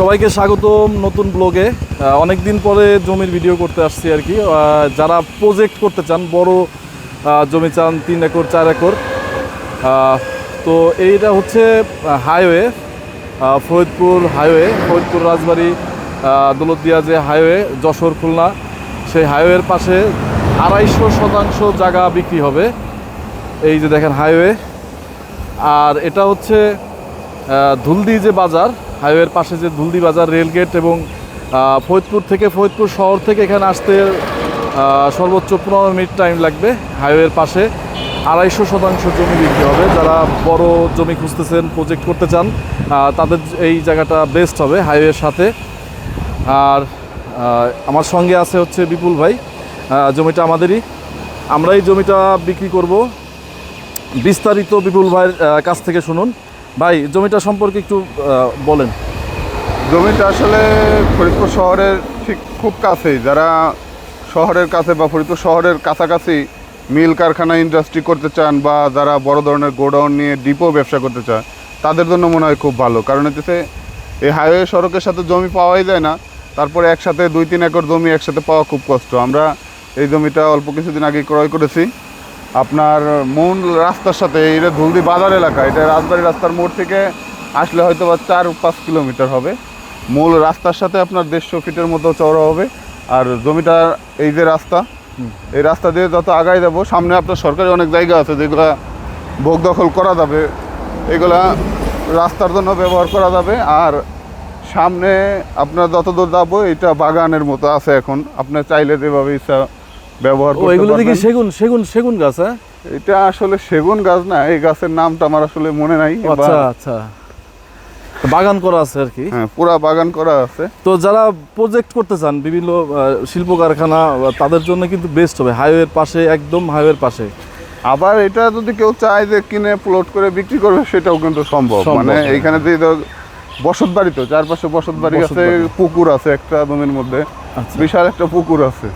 সবাইকে স্বাগতম নতুন ব্লগে। অনেক দিন পরে জমির ভিডিও করতে আসছি আর কি। যারা প্রজেক্ট করতে চান, বড় জমি চান, তিন একর, চার একর। তো এইটা হচ্ছে হাইওয়ে ফরিদপুর হাইওয়ে ফরিদপুর রাজবাড়ি দৌলতদিয়া যে হাইওয়ে যশোর খুলনা, সেই হাইওয়ের পাশে আড়াইশো শতাংশ জায়গা বিক্রি হবে। এই যে দেখেন হাইওয়ে আর এটা হচ্ছে ধুলদি যে বাজার হাইওয়ের পাশে যে ধুলদি বাজার রেলগেট এবং ফরিদপুর থেকে ফরিদপুর শহর থেকে এখানে আসতে সর্বোচ্চ পনেরো মিনিট টাইম লাগবে। হাইওয়ের পাশে আড়াইশো শতাংশ জমি বিক্রি হবে। যারা বড় জমি খুঁজতেছেন প্রজেক্ট করতে চান তাদের এই জায়গাটা বেস্ট হবে হাইওয়ের সাথে। আর আমার সঙ্গে আছে হচ্ছে বিপুল ভাই। জমিটা আমাদেরই। আমরা এই জমিটা বিক্রি করব। বিস্তারিত বিপুল ভাইয়ের কাছ থেকে শুনুন। ভাই, জমিটা সম্পর্কে একটু বলেন। জমিটা আসলে ফরিদপুর শহরের ঠিক খুব কাছেই। যারা শহরের কাছে বা ফরিদপুর শহরের কাছাকাছি মিল কারখানা ইন্ডাস্ট্রি করতে চান বা যারা বড় ধরনের গোডাউন নিয়ে ডিপো ব্যবসা করতে চান তাদের জন্য মনে হয় খুব ভালো। কারণ হচ্ছে এই হাইওয়ে সড়কের সাথে জমি পাওয়াই যায় না, তারপরে একসাথে দুই, তিন একর জমি একসাথে পাওয়া খুব কষ্ট। আমরা এই জমিটা অল্প কিছুদিন আগে ক্রয় করেছি। আপনার মূল রাস্তার সাথে এটা ধুলদি বাজার এলাকা, এটা রাজবাড়ি রাস্তার মোড় থেকে আসলে হয়তো বা চার পাঁচ কিলোমিটার হবে। মূল রাস্তার সাথে আপনার দেড়শো ফিটের মতো চওড়া হবে। আর জমিটার এই যে রাস্তা, এই রাস্তা দিয়ে যত আগায় যাব, সামনে আপনার সরকারি অনেক জায়গা আছে যেগুলা ভোগ দখল করা যাবে। এগুলা রাস্তার জন্য ব্যবহার করা যাবে। আর সামনে আপনার যত দূর যাব, এটা বাগানের মতো আছে এখন। আপনার চাইলে যেভাবে ইচ্ছা ব্যবহার করতে এগুলো দেখি সেগুন সেগুন সেগুন গাছ হ্যাঁ? এটা আসলে সেগুন গাছ না এই গাছের নামটা আমার আসলে মনে নাই আচ্ছা আচ্ছা। বাগান করা আছে আর কি। হ্যাঁ পুরা বাগান করা আছে। তো যারা প্রজেক্ট করতে চান বিভিন্ন শিল্প কারখানা তাদের জন্য কিন্তু বেস্ট হবে হাইওয়ের পাশে একদম হাইওয়ের পাশে। আবার এটা যদি কেউ চায় যে কিনে প্লট করে বিক্রি করবে সেটাও কিন্তু সম্ভব। মানে হ্যাঁ। এইখানে যে বসত বাড়ি তো চারপাশে বসত বাড়ি আছে পুকুর আছে একটা জমির মধ্যে। আচ্ছা। বিশাল একটা পুকুর আছে।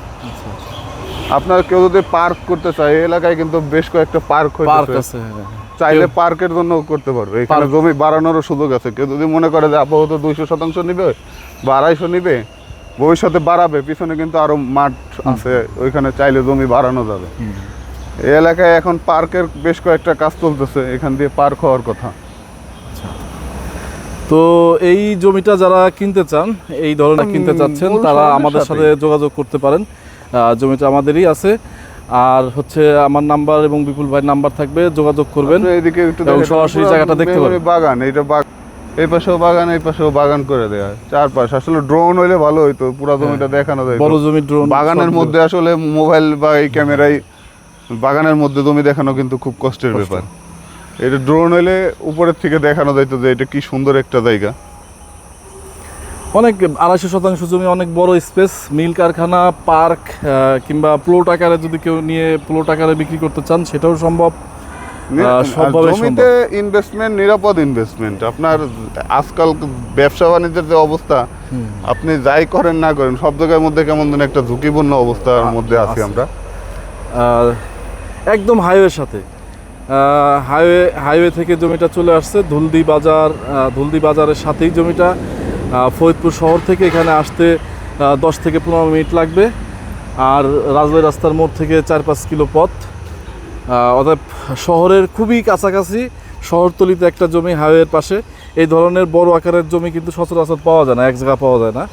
আপনার কেউ যদি পার্ক করতে চায় এই এলাকায় কিন্তু বেশ কয়েকটা পার্ক পার্ক আছে হ্যাঁ। চাইলে পার্কের জন্য করতে পারবে। এখানে জমি বাড়ানোরও সুযোগ আছে। কেউ যদি মনে করে যে আপাতত দুইশো শতাংশ নিবে বা আড়াইশো নিবে ভবিষ্যতে বাড়াবে পিছনে কিন্তু আরও মাঠ আছে ওইখানে চাইলে জমি বাড়ানো যাবে। এই এলাকায় এখন পার্কের বেশ কয়েকটা কাজ চলতেছে এখান দিয়ে পার্ক হওয়ার কথা। তো এই জমিটা যারা কিনতে চান এই ধরনের কিনতে চাচ্ছেন তারা আমাদের সাথে যোগাযোগ করতে পারেন। জমিটা আমাদেরই আছে। আর হচ্ছে আমার নাম্বার এবং বিপুল ভাইয়ের নাম্বার থাকবে যোগাযোগ করবেন আপনি এইদিকে একটু সরাসরি জায়গাটা দেখতে পারবেন। বাগান বাগান এই পাশেও বাগান এই পাশেও বাগান করে দেয়া চারপাশ আসলে ড্রোন হইলে ভালো হইতো পুরো জমিটা দেখানো যায় বড় জমি ড্রোন বাগানের মধ্যে আসলে মোবাইল বা এই ক্যামেরায় বাগানের মধ্যে জমি দেখানো কিন্তু খুব কষ্টের ব্যাপার। এটা ড্রোন হইলে উপরের থেকে দেখানো যাইতো যে এটা কি সুন্দর একটা জায়গা। অনেক আড়াইশো শতাংশ জমি অনেক বড় স্পেস মিল কারখানা পার্ক কিংবা প্লট আকারে যদি কেউ নিয়ে প্লট আকারে বিক্রি করতে চান সেটাও সম্ভব। জমিতে ইনভেস্টমেন্ট নিরাপদ ইনভেস্টমেন্ট আপনার আজকাল ব্যবসা বাণিজ্যের যে অবস্থা আপনি যাই করেন না করেন সব জায়গার মধ্যে কেমন যেন একটা ঝুঁকিপূর্ণ অবস্থার মধ্যে আছি আমরা। একদম হাইওয়ের সাথে। হাইওয়ে হাইওয়ে থেকে জমিটা চলে আসছে ধুলদি বাজার ধুলদি বাজারের সাথেই জমিটা। ফরিদপুর শহর থেকে এখানে আসতে দশ থেকে পনেরো মিনিট লাগবে। আর রাজবাড়ি রাস্তার মোড় থেকে চার পাঁচ কিলো পথ। অর্থাৎ শহরের খুবই কাছাকাছি, শহরতলিতে একটা জমি হাইওয়ের পাশে। এই ধরনের বড় আকারের জমি কিন্তু সচরাচর পাওয়া যায় না, এক জায়গা পাওয়া যায় না।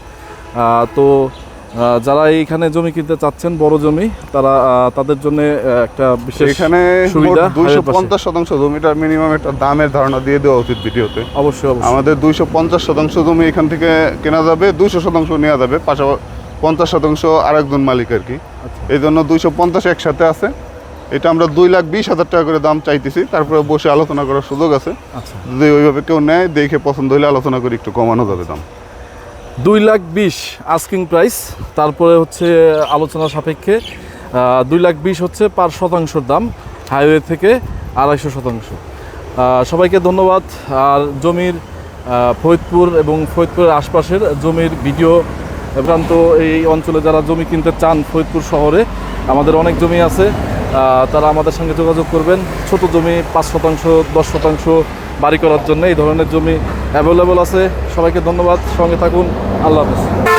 তো যারা এইখানে জমি কিনতে চাচ্ছেন বড় জমি তারা তাদের জন্য একটা বিশেষ এখানে সুবিধা দুইশো হাইওয়ের পাশে। পঞ্চাশ শতাংশ জমিটার মিনিমাম একটা দামের ধারণা দিয়ে দেওয়া উচিত ভিডিওতে। অবশ্যই অবশ্যই। আমাদের দুইশো পঞ্চাশ শতাংশ জমি এখান থেকে কেনা যাবে দুইশো শতাংশ নেওয়া যাবে পাশাপাশি পঞ্চাশ শতাংশ আরেকজন মালিক আর কি। আচ্ছা। এই জন্য দুইশো পঞ্চাশ একসাথে আছে। এটা আমরা দুই লাখ বিশ হাজার টাকা করে দাম চাইতেছি তারপরে বসে আলোচনা করার সুযোগ আছে। আচ্ছা। যদি ওইভাবে কেউ নেয় দেখে পছন্দ হলে আলোচনা করে একটু কমানো যাবে দাম। দুই লাখ বিশ আস্কিং প্রাইস তারপরে হচ্ছে আলোচনা সাপেক্ষে দুই লাখ বিশ হচ্ছে পার শতাংশর দাম হাইওয়ে থেকে আড়াইশো শতাংশ। সবাইকে ধন্যবাদ। আর জমির ফরিদপুর এবং ফরিদপুরের আশপাশের জমির ভিডিও প্রান্ত এই অঞ্চলে যারা জমি কিনতে চান ফরিদপুর শহরে, আমাদের অনেক জমি আছে তারা আমাদের সঙ্গে যোগাযোগ করবেন। ছোট জমি পাঁচ শতাংশ, দশ শতাংশ বাড়ি করার জন্য এই ধরনের জমি অ্যাভেলেবল আছে। সবাইকে ধন্যবাদ। সঙ্গে থাকুন। আল্লাহ হাফিজ।